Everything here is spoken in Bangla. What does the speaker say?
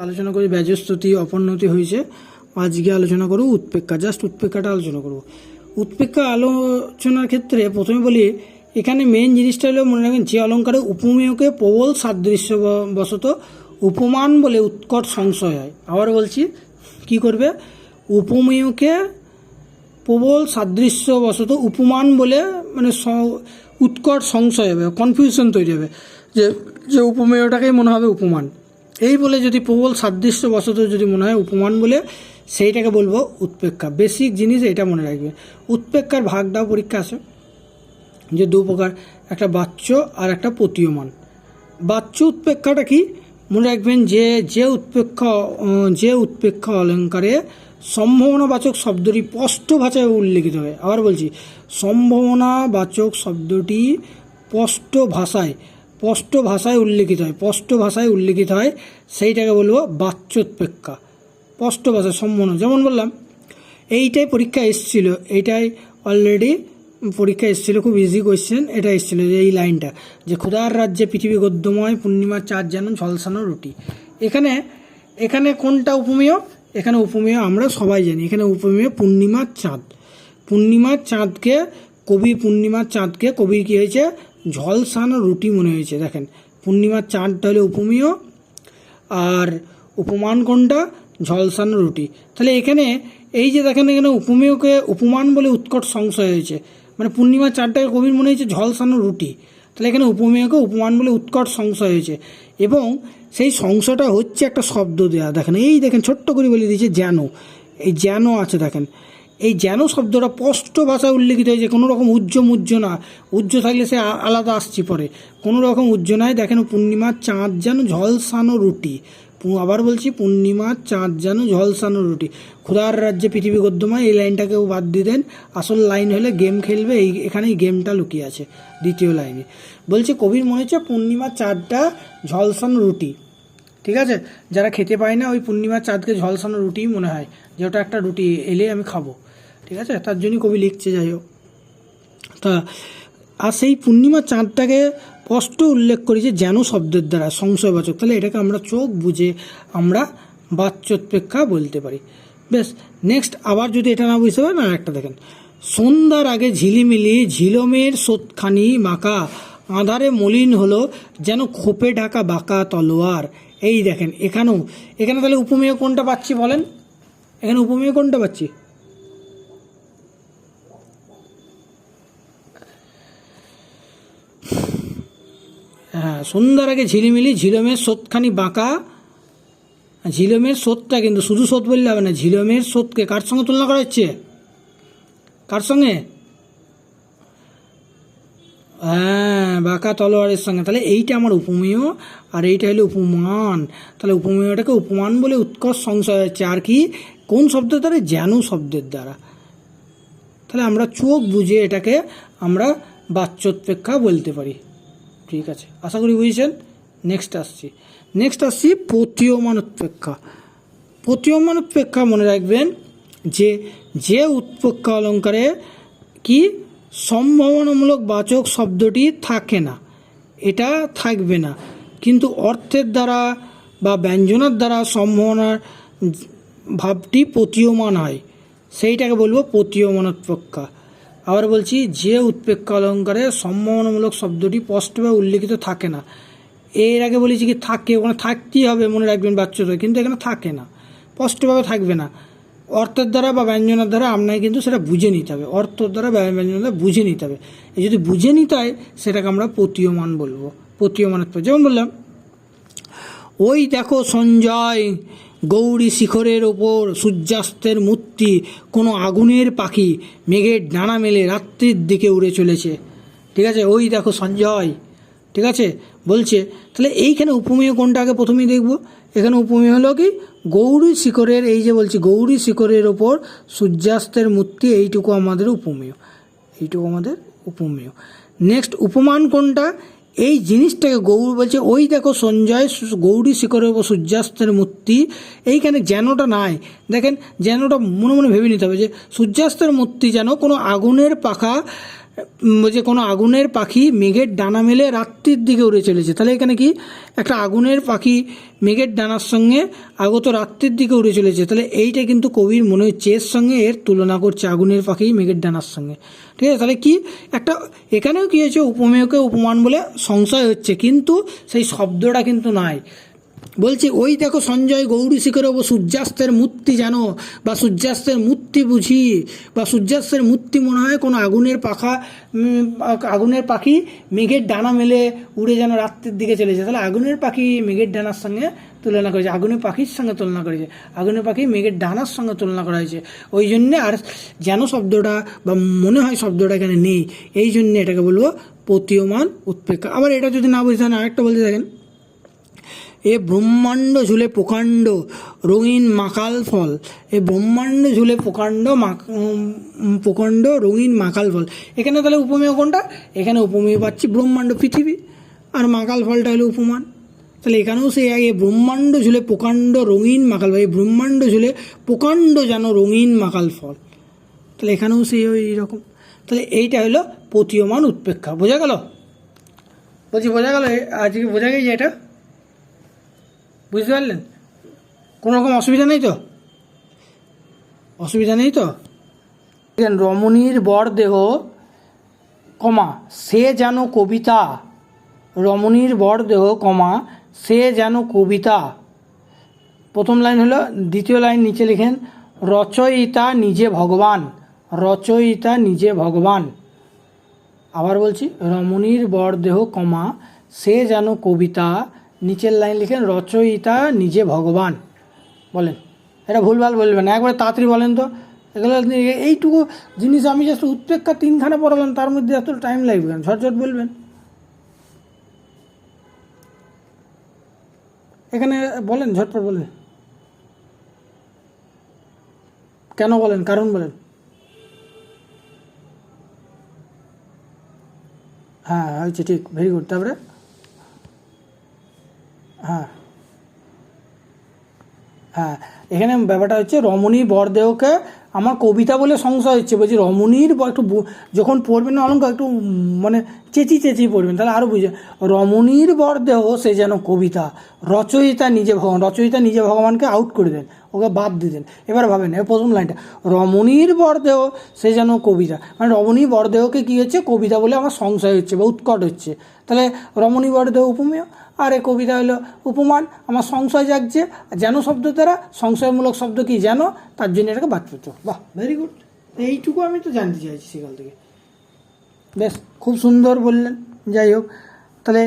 আলোচনা করি, ব্যাজস্তুতি, অপন্নতি হয়েছে আজকে আলোচনা করব উৎপেক্ষা জাস্ট উৎপেক্ষাটা আলোচনা করব। উৎপেক্ষা আলোচনার ক্ষেত্রে প্রথমে বলি, এখানে মেন জিনিসটা হলো, মনে রাখেন, যে অলঙ্কারে উপমেয়কে প্রবল সাদৃশ্য বশত উপমান বলে উৎকট সংশয় হয়। আবার বলছি, কি করবে? উপমেয়কে প্রবল সাদৃশ্য বশত উপমান বলে মানে উৎকট সংশয় হবে কনফিউশন তৈরি হবে। যে যে উপমেয়টাকেই মনে হবে উপমান। এই বলে যদি প্রবল সাদৃশ্য বশত যদি মনে হয় উপমান বলে, সেইটাকে বলব উৎপেক্ষা। বেসিক জিনিস এটা মনে রাখবে। উৎপেক্ষার ভাগটাও পরীক্ষা আছে। যে দু প্রকার, একটা বাচ্য আর একটা প্রতীয়মান। বাচ্য উৎপেক্ষাটা কি? মনে রাখবেন যে যে উৎপেক্ষা যে উৎপেক্ষা অলঙ্কারে সম্ভাবনাবাচক শব্দটি স্পষ্ট ভাষায় উল্লেখিত হয়। আবার বলছি, সম্ভাবনাবাচক শব্দটি স্পষ্ট ভাষায় স্পষ্ট ভাষায় উল্লেখিত হয়, স্পষ্ট ভাষায় উল্লেখিত হয়, সেইটাকে বলব বাচ্যোৎপেক্ষা। স্পষ্ট ভাষায় সম্ভাবনা যেমন বললাম, এইটাই পরীক্ষা এসেছিল, এইটাই অলরেডি পরীক্ষা এসেছিল, খুব ইজি কোয়েশ্চেন এটা এসেছিল যে এই লাইনটা, যে ক্ষুধার রাজ্যে পৃথিবী গদ্যময় পূর্ণিমার চাঁদ যেন ঝলসানো রুটি। এখানে এখানে কোনটা উপমেয়? এখানে উপমেয় আমরা সবাই জানি, এখানে উপমেয় পূর্ণিমার চাঁদ। পূর্ণিমার চাঁদকে, কবি পূর্ণিমার চাঁদকে কবির কী হয়েছে? ঝলসানো রুটি মনে হয়েছে, দেখেন। পূর্ণিমার চাঁদটা হলে উপমেয়, আর উপমান কোনটা? ঝলসানো রুটি। তাহলে এখানে এই যে দেখেন এখানে উপমেয়কে উপমান বলে উৎকট সংশয় হয়েছে। মানে পূর্ণিমার চারটাকে কবির মনে হয়েছে ঝলসানো রুটি। তাহলে এখানে উপমেয়কে উপমান বলে উৎকট সংশয় হয়েছে। এবং সেই সংশয়টা হচ্ছে একটা শব্দ দেয়া। দেখেন, এই দেখেন, ছোট্ট করে বলে দিয়েছে যেন এই যেন আছে, দেখেন। এই যেন শব্দটা স্পষ্ট ভাষায় উল্লেখিত হয়েছে, কোনো রকম উজ্জ মুজ্জ না। উজ্জ থাকলে সে আলাদা আসছি পরে। কোনো রকম উজ্জ নাই, দেখেন পূর্ণিমার চাঁদ যেন ঝলসানো রুটি। আবার বলছি পূর্ণিমার চাঁদ যেন ঝলসানো রুটি। ক্ষুধার রাজ্যে পৃথিবী গদ্যময়, এই লাইনটাকেও বাদ দিয়ে দেন। আসল লাইন হলে, গেম খেলবে, এই এখানেই গেমটা লুকিয়ে আছে, দ্বিতীয় লাইনে। বলছে, কবির মনে হচ্ছে পূর্ণিমার চাঁদটা ঝলসানো রুটি। ঠিক আছে? যারা খেতে পায় না, ওই পূর্ণিমার চাঁদকে ঝলসানো রুটিই মনে হয়, যে ওটা একটা রুটি, এলে আমি খাব। ঠিক আছে? তার জন্যই কবি লিখছে, যাই হোক। তা, আর সেই পূর্ণিমার চাঁদটাকে স্পষ্ট উল্লেখ করেছে যেন শব্দের দ্বারা, সংশয়বাচক। তাহলে এটাকে আমরা চোখ বুঝে আমরা বাচ্যোৎপেক্ষা বলতে পারি। বেশ নেক্সট আবার যদি এটা না বুঝতে পারেন আর একটা দেখেন। সন্ধ্যার আগে ঝিলিমিলি, ঝিলমের সোতখানি মাকা আধারে মলিন হলো যেন খোপে ঢাকা বাঁকা তলোয়ার। এই দেখেন, এখানেও। এখানে তাহলে উপমেয় কোনটা পাচ্ছি বলেন? এখানে উপমেয় কোনটা পাচ্ছি হ্যাঁ সন্ধ্যার আগে ঝিলিমিলি, ঝিলমের সোতখানি বাঁকা। ঝিলমের সোতটা কিন্তু শুধু সোত বললে হবে না, ঝিলমের সোতকে কার সঙ্গে তুলনা করা হচ্ছে? কার সঙ্গে? হ্যাঁ বাঁকা তলোয়ারের সঙ্গে। তাহলে এইটা আমার উপমেয়, আর এইটা হলো উপমান। তাহলে উপমেয়টাকে উপমান বলে উৎকর্ষ সংশয় হচ্ছে। আর কি? কোন শব্দের দ্বারা? যেন শব্দের দ্বারা। তাহলে আমরা চোখ বুঝে এটাকে আমরা বাচ্যোৎপেক্ষা বলতে পারি। ঠিক আছে। আশা করি বুঝেছেন? নেক্সট আসছি। নেক্সট আসছি প্রতীয়মান উৎপেক্ষা প্রতীয়মান উৎপেক্ষা মনে রাখবেন যে যে উৎপেক্ষা অলঙ্কারে কি সম্ভাবনামূলক বাচক শব্দটি থাকে না। এটা থাকবে না। কিন্তু অর্থের দ্বারা বা ব্যঞ্জনার দ্বারা সম্ভাবনার ভাবটি প্রতীয়মান হয়। সেইটাকে বলব প্রতীয়মান উৎপেক্ষা আবার বলছি, যে উৎপেক্ষা অলঙ্কারে সম্ভাবনামূলক শব্দটি স্পষ্টভাবে উল্লেখিত থাকে না। এর আগে বলেছি কি থাকে, ওখানে থাকতেই হবে, মনে রাখবেন বাচ্চাদের কিন্তু এখানে থাকে না। স্পষ্টভাবে থাকবে না। অর্থের দ্বারা বা ব্যঞ্জনের দ্বারা আপনাকে কিন্তু সেটা বুঝে নিতে হবে। অর্থের দ্বারা ব্যঞ্জনের দ্বারা বুঝে নিতে হবে। যদি বুঝে নিতে হয়, সেটাকে আমরা প্রতীয়মান বলব। প্রতীয়মানের। যেমন বললাম, ওই দেখো সঞ্জয় গৌরী শিখরের ওপর সূর্যাস্তের মূর্তি, কোনো আগুনের পাখি মেঘের ডানা মেলে রাত্রির দিকে উড়ে চলেছে। ঠিক আছে? ওই দেখো সঞ্জয়। ঠিক আছে? বলছে, তাহলে এইখানে উপমেয় কোনটা আগে প্রথমেই দেখব? এখানে উপমেয় হলো কি? গৌরী শিখরের, এই যে বলছি, গৌরী শিখরের ওপর সূর্যাস্তের মূর্তি, এইটুকু আমাদের উপমেয়। এইটুকু আমাদের উপমেয়। নেক্সট উপমান কোনটা? এই জিনিসটাকে গৌর বলছে, ওই দেখো সঞ্জয় গৌরী ওপর সূর্যাস্তের মূর্তি। এইখানে যেনটা নাই। দেখেন যেনটা মনে মনে ভেবে নিতে হবে যে, সূর্যাস্তের মূর্তি যেন কোনো আগুনের পাখা যে কোনো আগুনের পাখি মেঘের ডানা মেলে রাত্রির দিকে উড়ে চলেছে। তাহলে এখানে কি? একটা আগুনের পাখি মেঘের ডানার সঙ্গে আগত রাত্রির দিকে উড়ে চলেছে। তাহলে এইটা কিন্তু কবির মনে হচ্ছে, এর সঙ্গে এর তুলনা করছে আগুনের পাখি মেঘের ডানার সঙ্গে। ঠিক আছে? তাহলে কি? একটা এখানেও কি হয়েছে? উপমেয়কে উপমান বলে সংশয় হচ্ছে, কিন্তু সেই শব্দটা কিন্তু নাই। বলছি, ওই দেখো সঞ্জয় গৌরী শিখরে ও সূর্যাস্তের মূর্তি জানো, বা সূর্যাস্তের মূর্তি বুঝি, বা সূর্যাস্তের মূর্তি মনে হয় কোনো আগুনের পাখা আগুনের পাখি মেঘের ডানা মেলে উড়ে যেন রাত্রির দিকে চলেছে তাহলে আগুনের পাখি মেঘের ডানার সঙ্গে তুলনা করেছে, আগুনের পাখির সঙ্গে তুলনা করেছে, আগুনের পাখি মেঘের ডানার সঙ্গে তুলনা করা হয়েছে। ওই জন্যে আর যেন শব্দটা বা মনে হয় শব্দটা এখানে নেই, এই জন্যে এটাকে বলব প্রতীয়মান উৎপেক্ষা। আবার এটা যদি না বুঝতে আরেকটা বলতে থাকেন। এ ব্রহ্মাণ্ড ঝুলে প্রকাণ্ড রঙিন মাকাল ফল। এ ব্রহ্মাণ্ড ঝুলে প্রকাণ্ড প্রকাণ্ড রঙিন মাকাল ফল। এখানে তাহলে উপমেয় কোনটা? এখানে উপমেয় পাচ্ছি ব্রহ্মাণ্ড পৃথিবী। আর মাকাল ফলটা হলো উপমান। তাহলে এখানেও সেই আগে ব্রহ্মাণ্ড ঝুলে প্রকাণ্ড রঙিন মাকাল ফল। এই ব্রহ্মাণ্ড ঝুলে প্রকাণ্ড যেন রঙিন মাকাল ফল। তাহলে এখানেও সেই ওই রকম। তাহলে এইটা হলো প্রতীয়মান উৎপেক্ষা। বোঝা গেল? বলছি বোঝা গেল? আজকে বোঝা গেছে এটা? বুঝতে পারলেন? কোনো রকম অসুবিধা নেই তো? অসুবিধা নেই তো? রমণীর বরদেহ কমা, সে যেন কবিতা। রমণীর বরদেহ কমা, সে যেন কবিতা। প্রথম লাইন হলো, দ্বিতীয় লাইন নিচে লিখেন, রচয়িতা নিজে ভগবান, রচয়িতা নিজে ভগবান। আবার বলছি, রমণীর বরদেহ কমা, সে যেন কবিতা নিচের লাইন লিখেন, রচয়িতা নিজে ভগবান। বলেন। এটা ভুলভাল বলবেন একবারে তাড়াতাড়ি বলেন তো। এগুলো এইটুকু জিনিস আমি জাস্ট উৎপেক্ষা তিনখানা পড়ালাম, তার মধ্যে এত টাইম লাগবে কেন? ঝটঝট বলবেন। এখানে বলেন, ঝটপট বলেন কেন বলেন? কারণ বলেন। হ্যাঁ হয়েছে, ঠিক ভেরি গুড তারপরে? হ্যাঁ। হ্যাঁ। এখানে ব্যাপারটা হচ্ছে রমণী বরদেহকে আমার কবিতা বলে সংশয় হচ্ছে। বলছি, রমণীর একটু যখন পড়বেন অলঙ্কার একটু মানে চেঁচি চেঁচি পড়বেন, তাহলে আরও বুঝে রমণীর বরদেহ সে যেন কবিতা, রচয়িতা নিজে ভগবান রচয়িতা নিজে ভগবানকে আউট করে দেন। ওকে বাদ দিতেন এবার ভাবেন, এবার প্রথম লাইনটা, রমণীর বরদেহ, সে যেন কবিতা মানে রমণী বরদেহকে কী হচ্ছে? কবিতা বলে আমার সংশয় হচ্ছে বা উৎকট হচ্ছে। তাহলে রমণী বরদেহ উপমেয়, আর এ কবিতা হলো উপমান, আমার সংশয় জাগছে, আর যেন শব্দ দ্বারা, সংশয়মূলক শব্দ কি যেন? তার জন্য এটাকে বাদ পেত বাহ ভেরি গুড এইটুকু আমি তো জানতে চাইছি সেকাল থেকে। বেশ, খুব সুন্দর বললেন, যাই হোক। তাহলে